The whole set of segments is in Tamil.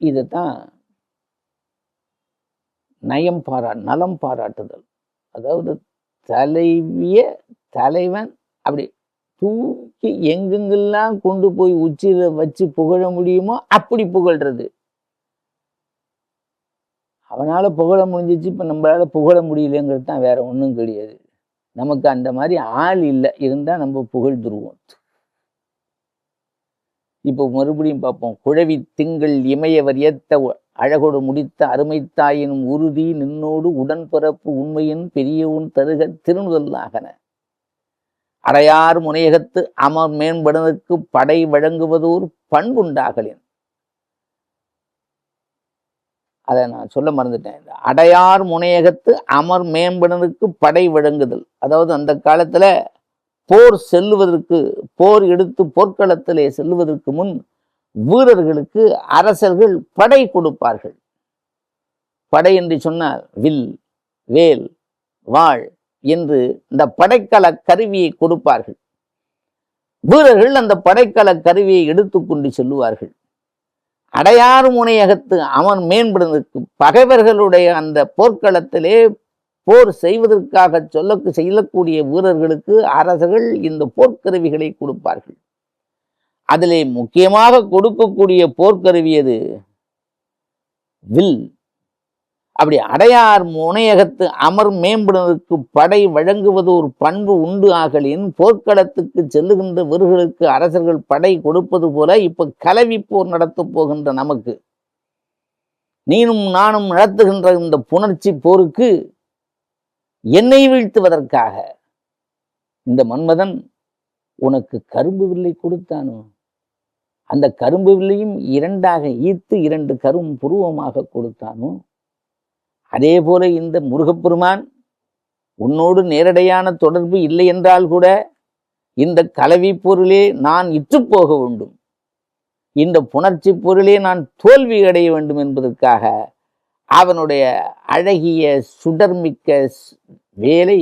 இதுதான் நயம் பாரா நலம் பாராட்டுதல். அதாவது தலைவிய தலைவன் அப்படி தூக்கி எங்கெங்கெல்லாம் கொண்டு போய் உச்சியில வச்சு புகழ முடியுமோ அப்படி புகழ்றது. அவனால புகழ முடிஞ்சிச்சு இப்ப நம்மளால புகழ முடியலங்கிறது தான் வேற ஒன்றும் கிடையாது. நமக்கு அந்த மாதிரி ஆள் இல்லை இருந்தா நம்ம புகழ்ந்துருவோம். இப்போ மறுபடியும் பார்ப்போம். குழவி திங்கள் இமையவர் ஏத்த அழகோடு முடித்த அருமைத்தாயினும் உறுதி நின்னோடு உடன்பிறப்பு உண்மையின் பெரியவுன் தருக திருநுதல்லாகன அடையார் முனையகத்து அமர் மேம்படுவதற்கு படை வழங்குவதோர் பண்புண்டாகலின். அதை நான் சொல்ல மறந்துட்டேன். அடையார் முனையகத்து அமர் மேம்படனுக்கு படை வழங்குதல். அதாவது அந்த காலத்துல போர் செல்லுவதற்கு போர் எடுத்து போர்க்களத்திலே செல்லுவதற்கு முன் வீரர்களுக்கு அரசர்கள் படை கொடுப்பார்கள். படை என்று சொன்னால் வில் வேல் வாள் என்று இந்த படைக்கல கருவியை கொடுப்பார்கள். வீரர்கள் அந்த படைக்கல கருவியை எடுத்துக்கொண்டு செல்லுவார்கள். அடையாறு முனையகத்து அவன் மேம்படுவதற்கு பகைவர்களுடைய அந்த போர்க்களத்திலே போர் செய்வதற்காக சொல்ல செய்யக்கூடிய வீரர்களுக்கு அரசர்கள் இந்த போர்க்கருவிகளை கொடுப்பார்கள். அதிலே முக்கியமாக கொடுக்கக்கூடிய போர்க்கருவி அது வில். அப்படி அடையார் முனையகத்து அமர் மேம்படுவதற்கு படை வழங்குவது ஒரு பண்பு உண்டு ஆகலின் போர்க்களத்துக்கு செல்லுகின்ற வீரர்களுக்கு அரசர்கள் படை கொடுப்பது போல இப்ப கலவி போர் நடத்தப் போகின்ற நமக்கு. நீனும் நானும் நடத்துகின்ற இந்த புணர்ச்சி போருக்கு என்னை வீழ்த்துவதற்காக. இந்த மன்மதன் உனக்கு கரும்பு வில்லை கொடுத்தானோ? அந்த கரும்பு வில்லையும் இரண்டாக ஈர்த்து இரண்டு கரும் புருவமாக கொடுத்தானோ? அதே போல இந்த முருகப்பெருமான் உன்னோடு நேரடியான தொடர்பு இல்லை என்றால் கூட இந்த கலவி பொருளே நான் இற்றுப்போக வேண்டும். இந்த புணர்ச்சி பொருளே நான் தோல்வி அடைய வேண்டும் என்பதற்காக அவனுடைய அழகிய சுடர்மிக்க வேலை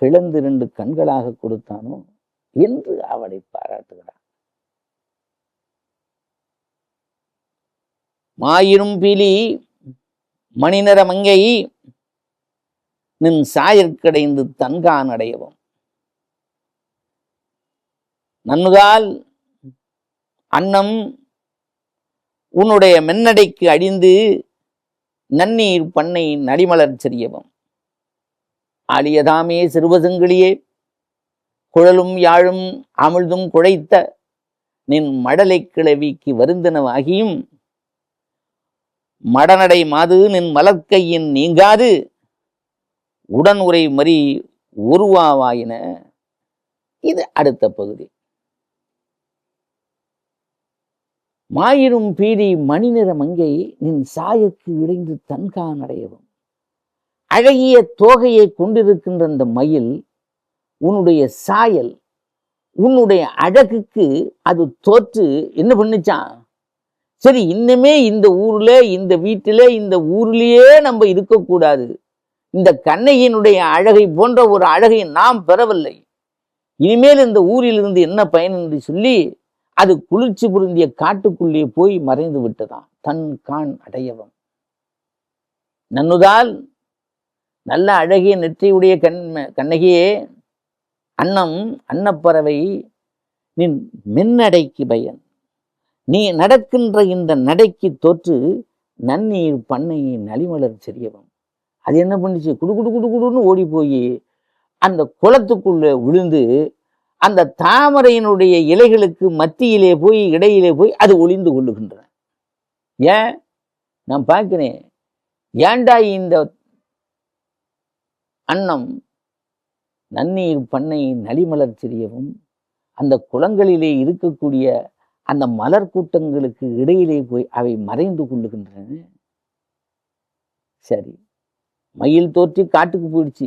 பிளந்து ரெண்டு கண்களாக கொடுத்தானோ என்று அவளை பாராட்டுகிறான் மாயிரும் பிலி மணிநர மங்கை நின் சாயற்கடைந்து தன்கான் அடையவும். நன்னுகால் அன்னம் உன்னுடைய மென்னடைக்கு அழிந்து நன்னீர் பண்ணை நடிமலர் செறியவும். ஆலியதாமே சிறுவசுங்கிலியே குழலும் யாழும் அமிழ்தும் குழைத்த நின் மடலை கிளவிக்கு வருந்தனவாகியும். மடநடை மாது நின் மலர்க்கையின் நீங்காது. உடன் உரை மறி உருவாவாயின. இது அடுத்த பகுதி. மாயிரும் பீடி மணிநிற மங்கை நின் சாயக்கு இடைந்து தன்கான் அடையவும். அழகிய தோகையை கொண்டிருக்கின்ற அந்த மயில் உன்னுடைய சாயல் உன்னுடைய அழகுக்கு அது தோற்று என்ன பண்ணுச்சான்? சரி இன்னுமே இந்த ஊர்ல இந்த வீட்டிலே இந்த ஊர்லயே நம்ம இருக்கக்கூடாது. இந்த கண்ணையினுடைய அழகை போன்ற ஒரு அழகை நாம் பெறவில்லை. இனிமேல் இந்த ஊரிலிருந்து என்ன பயன் என்று சொல்லி அது குளிர்ச்சி புரிந்திய காட்டுக்குள்ளே போய் மறைந்து விட்டதாம். தன் கான் அடையவன். நன்னுதால் நல்ல அழகிய நெற்றியுடைய கண் கண்ணகியே அன்னம் அன்னப்பறவை நின் மின்னடைக்கு பயன். நீ நடக்கின்ற இந்த நடைக்கு தோற்று நன்னீர் பண்ணை நலிமலர் செறியவன் அது என்ன பண்ணுச்சு? குடு குடு குடு குடுன்னு ஓடி போய் அந்த குளத்துக்குள்ளே விழுந்து அந்த தாமரையினுடைய இலைகளுக்கு மத்தியிலே போய் இடையிலே போய் அது ஒளிந்து கொள்ளுகின்றன. ஏன்? நான் பார்க்கிறேன். ஏண்டா இந்த அன்னம் நன்னீர் பண்ணை நலிமலர் சிறியவும் அந்த குளங்களிலே இருக்கக்கூடிய அந்த மலர் கூட்டங்களுக்கு இடையிலே போய் அவை மறைந்து கொள்ளுகின்றன. சரி மயில் தோற்றி காட்டுக்கு போயிடுச்சு.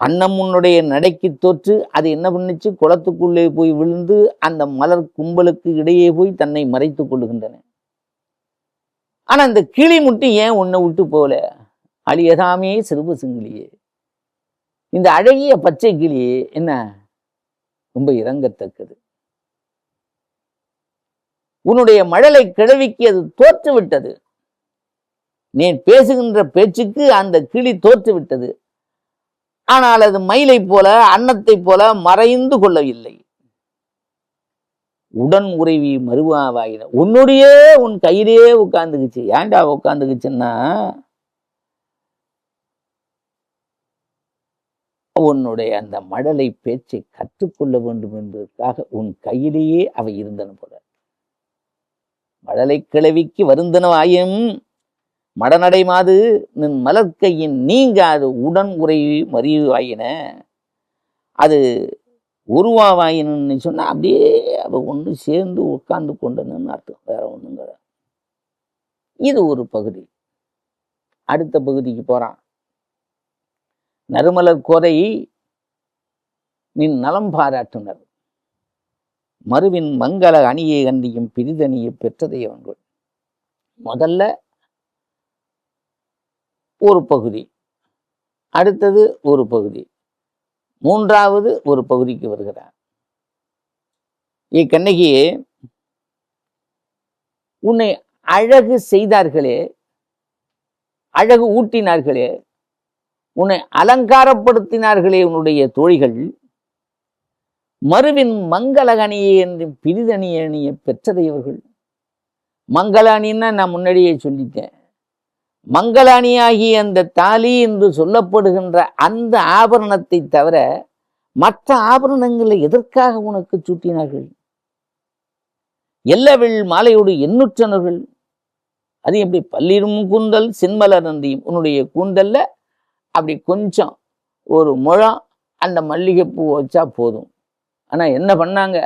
அன்னம் உன்னுடைய நடைக்கு தோற்று அது என்ன பண்ணுச்சு? குளத்துக்குள்ளே போய் விழுந்து அந்த மலர் கும்பலுக்கு இடையே போய் தன்னை மறைத்துக் கொள்ளுகின்றன. ஆனா அந்த கிளி முட்டி ஏன் உன்னை விட்டு போகல? அழியதாமே சிறுபு சிங்கிலியே. இந்த அழகிய பச்சை கிளி என்ன? ரொம்ப இறங்கத்தக்கது உன்னுடைய மழலை கிழவிக்கு அது தோற்று விட்டது நீ பேசுகின்ற பேச்சுக்கு அந்த கிளி தோற்றுவிட்டது. ஆனால் அது மயிலை போல அன்னத்தை போல மறைந்து கொள்ளவில்லை. உடன் உறைவி மறுவாவாயின உன்னுடைய உன் கையிலே உட்காந்துக்குச்சு ஏன்டா உட்கார்ந்துக்குச்சுன்னா உன்னுடைய அந்த மடலை பேச்சை கற்றுக்கொள்ள வேண்டும் என்பதற்காக உன் கையிலேயே அவை இருந்தன போல. மடலை கிளவிக்கு வருந்தனவாயும் மடநடை மாது நின் மலர்க்கையின் நீங்காது உடன் உரை மறிவாயின. அது உருவாவாயினு சொன்னா அப்படியே அவ ஒன்று சேர்ந்து உட்கார்ந்து கொண்டனன்னு அர்த்தம் வேற ஒண்ணுங்க இது ஒரு பகுதி. அடுத்த பகுதிக்கு போறான். நறுமலர் கோதை நின் நலம் பாராட்டுனர். மறுவின் மங்கள அணியை கண்டியும் பிரிதணியை பெற்றதை அவன்கள். முதல்ல ஒரு பகுதி அடுத்தது ஒரு பகுதி மூன்றாவது ஒரு பகுதிக்கு வருகிறார். இக்கண்ணகி உன்னை அழகு செய்தார்களே அழகு ஊட்டினார்களே உன்னை அலங்காரப்படுத்தினார்களே உன்னுடைய தோழிகள். மறுவின் மங்கள அணியை என்று பிரிதணி அணிய பெற்றதை அவர்கள் மங்கள அணின்னா நான் முன்னாடியே சொல்லிட்டேன். மங்களாணியாகி அந்த தாலி என்று சொல்லப்படுகின்ற அந்த ஆபரணத்தை தவிர மற்ற ஆபரணங்களை எதற்காக உனக்கு சூட்டினார்கள்? எல்லவில் மாலையோடு எண்ணுற்றனர்கள். அது எப்படி பல்லிரும் கூந்தல் சின்மலர் நந்தியும் உன்னுடைய கூந்தல்ல அப்படி கொஞ்சம் ஒரு முழம் அந்த மல்லிகைப்பூ வச்சா போதும். ஆனா என்ன பண்ணாங்க?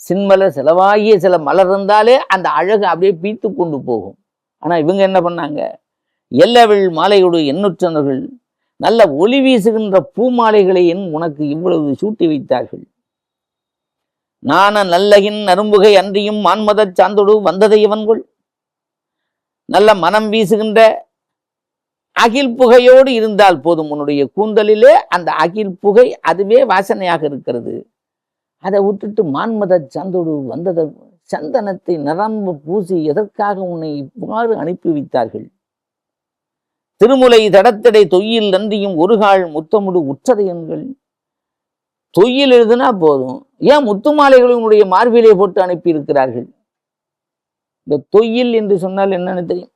சின்மலர் செலவாகிய சில மலர் இருந்தாலே அந்த அழகு அப்படியே பீத்து கொண்டு போகும். ஆனா இவங்க என்ன பண்ணாங்க? எல்லவிழ் மாலையோடு எண்ணுற்றனர்கள் நல்ல ஒளி வீசுகின்ற பூமாலைகளை என் உனக்கு இவ்வளவு சூட்டி வைத்தார்கள். நான நல்லகின் நரும்புகை அன்றியும் மான்மத சாந்தோடு வந்ததை இவன்கொள் நல்ல மனம் வீசுகின்ற அகில் புகையோடு இருந்தால் போதும் உன்னுடைய கூந்தலிலே. அந்த அகில் புகை அதுவே வாசனையாக இருக்கிறது. அதை விட்டுட்டு மான்மத சந்தோடு வந்ததை சந்தனத்தை நிரம்ப பூசி எதற்காக உன்னை இவ்வாறு அனுப்பி வைத்தார்கள்? திருமுலை தடத்தடை தொய்யில் நன்றியும் ஒருகால் முத்தமுடு உற்றதையன்கள் தொய்யில் எழுதுனா போதும். ஏன் முத்துமாலைகளை உன்னுடைய மார்பிலே போட்டு அனுப்பி இருக்கிறார்கள் இந்த தொய்யில் என்று சொன்னால் என்னன்னு தெரியும்?